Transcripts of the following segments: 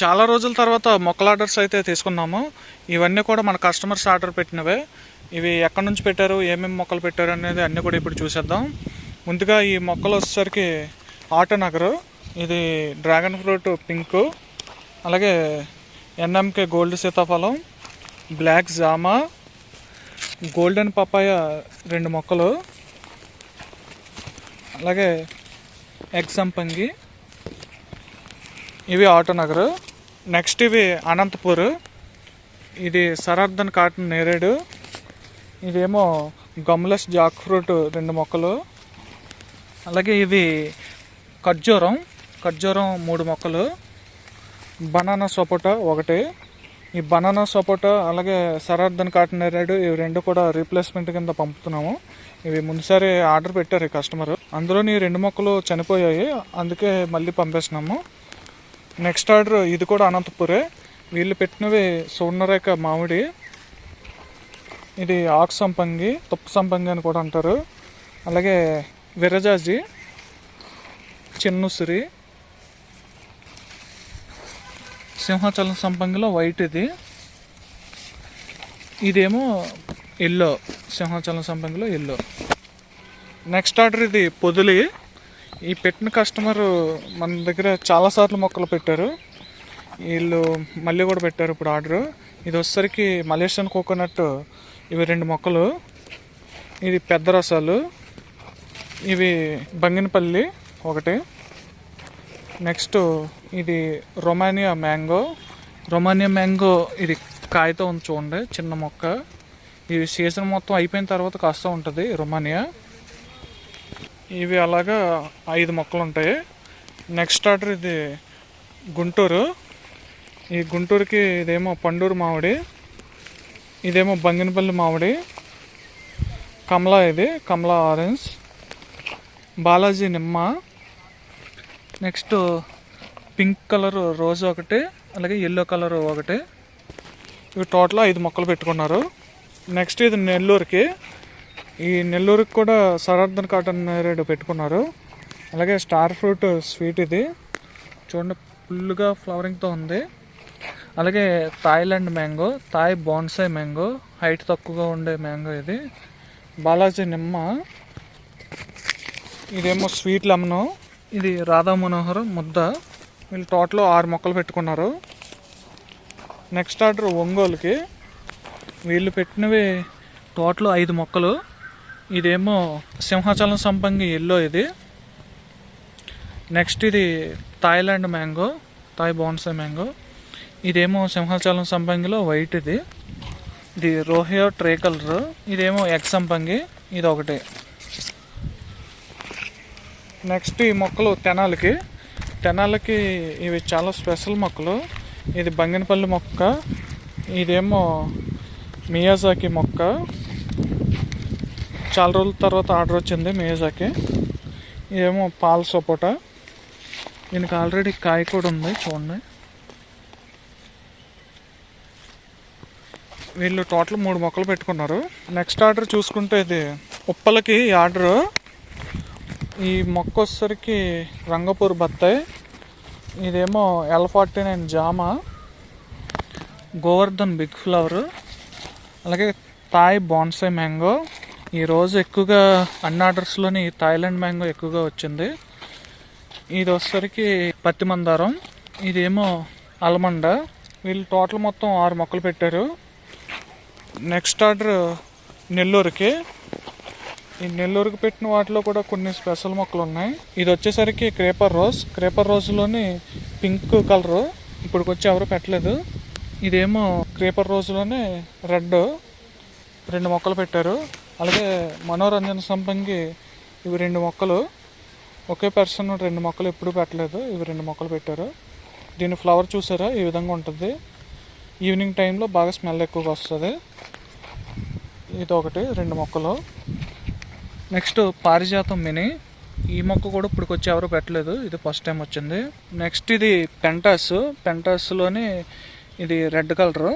చాలా రోజుల తర్వాత మొక్కల ఆర్డర్స్ అయితే తీసుకున్నాము. ఇవన్నీ కూడా మన కస్టమర్స్ ఆర్డర్ పెట్టినవే. ఇవి ఎక్కడి నుంచి పెట్టారు ఏమేమి మొక్కలు పెట్టారు అనేది అన్నీ కూడా ఇప్పుడు చూసేద్దాం. ముందుగా ఈ మొక్కలు వచ్చేసరికి ఆటనగర్ ఇది డ్రాగన్ ఫ్రూట్ పింక్. అలాగే ఎన్ఎంకే గోల్డ్ సీతాఫలం బ్లాక్ జామా గోల్డెన్ పపాయ రెండు మొక్కలు. అలాగే ఎగ్ సంపంగి ఇవి ఆటోనగర్. నెక్స్ట్ ఇవి అనంతపూర్. ఇది సరార్దన్ కాటన్ నేరేడు. ఇదేమో గమ్లెస్ జాక్ ఫ్రూట్ రెండు మొక్కలు. అలాగే ఇది ఖర్జూరం ఖర్జూరం మూడు మొక్కలు. బనానా సపోటా ఒకటి. ఈ బనానా సపోటా అలాగే సరార్దన్ కాటన్ నేరేడు ఇవి రెండు కూడా రీప్లేస్మెంట్ కింద పంపుతున్నాము. ఇవి ముందుసారి ఆర్డర్ పెట్టారు ఈ కస్టమర్. అందులోని రెండు మొక్కలు చనిపోయాయి. అందుకే మళ్ళీ పంపేస్తున్నాము నెక్స్ట్ ఆర్డర్ ఇది కూడా అనంతపురే. వీళ్ళు పెట్టినవి సువర్ణరేఖ మామిడి. ఇది ఆకు సంపంగి తుప్ప సంపంగి అని కూడా అంటారు. అలాగే విరజాజి చిన్నుసిరి. సింహాచలం సంపంగిలో వైట్ ఇది. ఇదేమో ఎల్లో సింహాచలం సంపంగిలో ఎల్లో నెక్స్ట్ ఆర్డర్ ఇది పొదిలి. ఈ పెట్టిన కస్టమర్ మన దగ్గర చాలాసార్లు మొక్కలు పెట్టారు. వీళ్ళు మళ్ళీ కూడా పెట్టారు ఇప్పుడు ఆర్డర్. ఇది వచ్చేసరికి మలేషియన్ కోకోనట్ ఇవి రెండు మొక్కలు. ఇది పెద్ద రసాలు. ఇవి బంగినపల్లి ఒకటి. నెక్స్ట్ ఇది రొమానియా మ్యాంగో. రొమానియా మ్యాంగో ఇది కాయతో ఉంది చూడండి చిన్న మొక్క. ఇది సీజన్ మొత్తం అయిపోయిన తర్వాత కాస్త ఉంటుంది రొమానియా. ఇవి అలాగా ఐదు మొక్కలు ఉంటాయి నెక్స్ట్ ఆర్డర్ ఇది గుంటూరు. ఈ గుంటూరుకి ఇదేమో పండూరు మామిడి ఇదేమో బంగినపల్లి మామిడి కమలా ఇది కమలా ఆరెంజ్ బాలాజీ నిమ్మ నెక్స్ట్ పింక్ కలర్ రోజు ఒకటి అలాగే ఎల్లో కలర్ ఒకటి. ఇవి టోటల్ ఐదు మొక్కలు పెట్టుకున్నారు. నెక్స్ట్ ఇది నెల్లూరుకి. ఈ నెల్లూరుకి కూడా సరార్థన్ కాటన్ నేరేడు పెట్టుకున్నారు. అలాగే స్టార్ ఫ్రూట్ స్వీట్ ఇది. చూడండి ఫుల్గా ఫ్లవరింగ్తో ఉంది. అలాగే Thailand mango Thai bonsai mango height తక్కువగా ఉండే మ్యాంగో ఇది. బాలాజీ నిమ్మ. ఇదేమో స్వీట్ లెమన్. ఇది రాధా మనోహర్ ముద్ద. వీళ్ళు టోటల్ ఆరు మొక్కలు పెట్టుకున్నారు. నెక్స్ట్ ఆర్డర్ ఒంగోలుకి. వీళ్ళు పెట్టినవి టోటల్ ఐదు మొక్కలు. ఇదేమో సింహాచలం సంపంగి ఎల్లో ఇది. నెక్స్ట్ ఇది Thailand mango Thai bonsai mango. ఇదేమో సింహాచలం సంపంగిలో వైట్ ఇది. ఇది రోహియో ట్రే కలర్. ఇదేమో ఎగ్ సంపంగి ఇది ఒకటి నెక్స్ట్ ఈ మొక్కలు తెనాలకి. తెనాలకి ఇవి చాలా స్పెషల్ మొక్కలు. ఇది బంగినపల్లి మొక్క. ఇదేమో మియాజాకి మొక్క. చాలా రోజుల తర్వాత ఆర్డర్ వచ్చింది మేజాకి. ఇదేమో పాల సపోటా. దీనికి ఆల్రెడీ కాయ కూడా ఉంది చూడండి. వీళ్ళు టోటల్ మూడు మొక్కలు పెట్టుకున్నారు. నెక్స్ట్ ఆర్డర్ చూసుకుంటే ఇది ఉప్పలకి ఈ ఆర్డర్. ఈ మొక్క వచ్చేసరికి రంగపూర్ బత్తాయి. ఇదేమో ఎల్ ఫార్టీ నైన్ జామ. Govardhan big flower. అలాగే తాయ్ బాన్సై మ్యాంగో. ఈరోజు ఎక్కువగా అన్ని ఆర్డర్స్లోని థాయిలాండ్ మ్యాంగో ఎక్కువగా వచ్చింది. ఇది వచ్చేసరికి పత్తి మందారం ఇదేమో అలమండ వీళ్ళు టోటల్ మొత్తం ఆరు మొక్కలు పెట్టారు. నెక్స్ట్ ఆర్డర్ నెల్లూరుకి. ఈ నెల్లూరుకి పెట్టిన వాటిలో కూడా కొన్ని స్పెషల్ మొక్కలు ఉన్నాయి. ఇది వచ్చేసరికి క్రేపర్ రోజ్. క్రేపర్ రోజులోని పింక్ కలరు ఇప్పటికి వచ్చి ఎవరు పెట్టలేదు. ఇదేమో క్రేపర్ రోజులోనే రెడ్. రెండు మొక్కలు పెట్టారు. అలాగే మనోరంజన సంపంగి ఇవి రెండు మొక్కలు. ఒకే పర్సన్ రెండు మొక్కలు ఎప్పుడూ పెట్టలేదు. ఇవి రెండు మొక్కలు పెట్టారు. దీని ఫ్లవర్ చూసారా? ఈ విధంగా ఉంటుంది. ఈవినింగ్ టైంలో బాగా స్మెల్ ఎక్కువగా వస్తుంది. ఇది ఒకటి రెండు మొక్కలు. నెక్స్ట్ పారిజాతం మినీ. ఈ మొక్క కూడా ఇప్పుడు వచ్చి ఎవరు పెట్టలేదు. ఇది ఫస్ట్ టైం వచ్చింది. నెక్స్ట్ ఇది పెంటాస్ పెంటాస్లోని ఇది రెడ్ కలర్.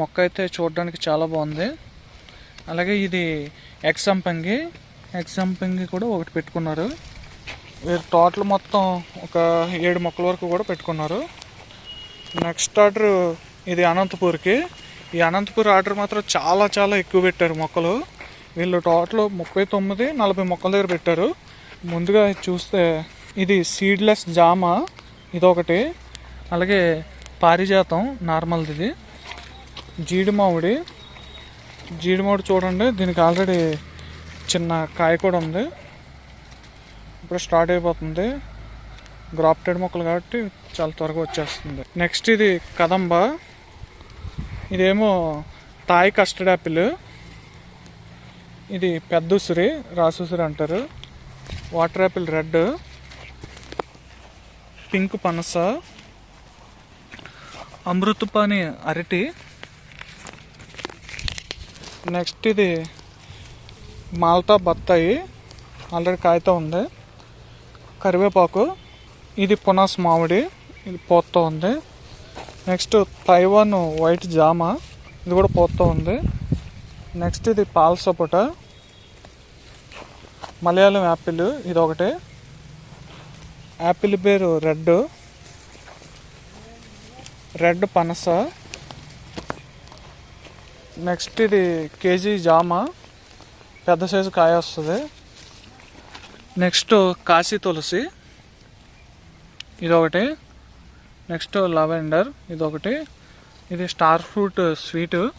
మొక్క అయితే చూడడానికి చాలా బాగుంది. అలాగే ఇది ఎక్సంపంగి ఎక్సంపంగి కూడా ఒకటి పెట్టుకున్నారు. వీరు టోటల్ మొత్తం ఒక ఏడు మొక్కల వరకు కూడా పెట్టుకున్నారు. నెక్స్ట్ ఆర్డర్ ఇది అనంతపూర్కి. ఈ అనంతపూర్ ఆర్డర్ మాత్రం చాలా చాలా ఎక్కువ పెట్టారు మొక్కలు. వీళ్ళు టోటల్ ముప్పై తొమ్మిది నలభై మొక్కల దగ్గర పెట్టారు. ముందుగా చూస్తే ఇది సీడ్లెస్ జామ ఇదొకటి. అలాగే పారిజాతం నార్మల్ది ఇది. జీడి మామిడి జీడిమోడు చూడండి. దీనికి ఆల్రెడీ చిన్న కాయ కూడా ఉంది. ఇప్పుడు స్టార్ట్ అయిపోతుంది. గ్రాప్టెడ్ మొక్కలు కాబట్టి చాలా త్వరగా వచ్చేస్తుంది. నెక్స్ట్ ఇది కదంబ. ఇదేమో తాయి కస్టర్డ్ యాపిల్ ఇది పెద్ద ఉసిరి రాసుసిరి అంటారు. వాటర్ యాపిల్ రెడ్ పింక్ పనస. అమృతపాని అరటి. నెక్స్ట్ ఇది మాల్తా బత్తాయి. ఆల్రెడీ కాయతో ఉంది. కరివేపాకు. ఇది పునాస్ మామిడి. ఇది పోతూ ఉంది. నెక్స్ట్ తైవాన్ వైట్ జామ. ఇది కూడా పోతూ ఉంది. నెక్స్ట్ ఇది పాల్ సపోటా. మలయాళం యాపిల్ ఇది ఒకటి యాపిల్ పేరు రెడ్. రెడ్ పనస. నెక్స్ట్ ఇది కేజీ జామ. పెద్ద సైజు కాయ వస్తుంది. నెక్స్ట్ కాశీ తులసి. ఇదొకటి. నెక్స్ట్ లవెండర్ ఇదొకటి. ఇది స్టార్ ఫ్రూట్ స్వీట్.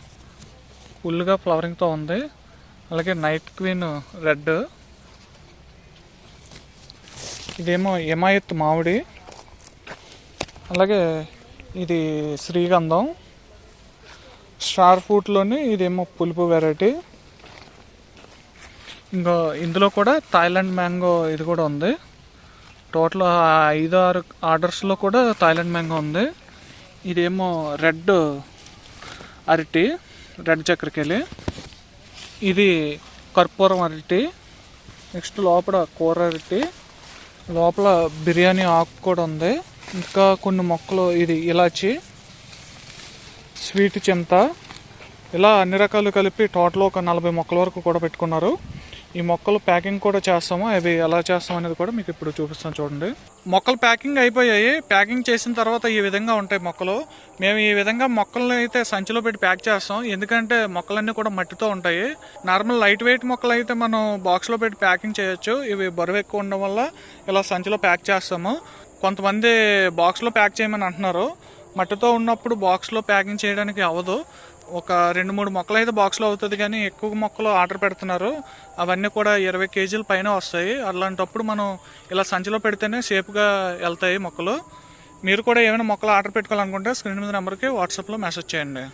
ఫుల్గా ఫ్లవరింగ్తో ఉంది. అలాగే నైట్ క్వీన్ రెడ్. ఇదేమో ఎమాయత్ మామిడి. అలాగే ఇది శ్రీగంధం. స్టార్ ఫ్రూట్లోని ఇదేమో పులుపు వెరైటీ. ఇంకా ఇందులో కూడా థాయిలాండ్ మ్యాంగో ఇది కూడా ఉంది. టోటల్ ఐదు ఆరు ఆర్డర్స్లో కూడా థాయిలాండ్ మ్యాంగో ఉంది. ఇదేమో రెడ్ అరటి రెడ్ చక్కెరకెళ్ళి ఇది కర్పూరం అరటి నెక్స్ట్ లోపల కూర అరటి లోపల బిర్యానీ ఆకు కూడా ఉంది. ఇంకా కొన్ని మొక్కలు ఇది ఇలాచి స్వీట్ చింత ఇలా అన్ని రకాలు కలిపి టోటల్ ఒక నలభై మొక్కల వరకు కూడా పెట్టుకున్నారు. ఈ మొక్కలు ప్యాకింగ్ కూడా చేస్తాము. అవి ఎలా చేస్తాం అనేది కూడా మీకు ఇప్పుడు చూపిస్తాను చూడండి. మొక్కలు ప్యాకింగ్ అయిపోయాయి. ప్యాకింగ్ చేసిన తర్వాత ఈ విధంగా ఉంటాయి మొక్కలు. మేము ఈ విధంగా మొక్కలను అయితే సంచిలో పెట్టి ప్యాక్ చేస్తాం. ఎందుకంటే మొక్కలన్నీ కూడా మట్టితో ఉంటాయి. నార్మల్ లైట్ వెయిట్ మొక్కలు అయితే మనం బాక్స్లో పెట్టి ప్యాకింగ్ చేయొచ్చు. ఇవి బరువు ఎక్కువ ఉండడం వల్ల ఇలా సంచిలో ప్యాక్ చేస్తాము. కొంతమంది బాక్స్లో ప్యాక్ చేయమని అంటున్నారు. మట్టితో ఉన్నప్పుడు బాక్స్లో ప్యాకింగ్ చేయడానికి అవ్వదు. ఒక రెండు మూడు మొక్కలు అయితే బాక్స్లో అవుతుంది కానీ ఎక్కువ మొక్కలు ఆర్డర్ పెడుతున్నారు. అవన్నీ కూడా ఇరవై కేజీల పైన వస్తాయి. అలాంటప్పుడు మనం ఇలా సంచిలో పెడితేనే సేఫ్గా వెళ్తాయి మొక్కలు. మీరు కూడా ఏమైనా మొక్కలు ఆర్డర్ పెట్టుకోవాలనుకుంటే స్క్రీన్ మీద నెంబర్కి వాట్సాప్లో మెసేజ్ చేయండి.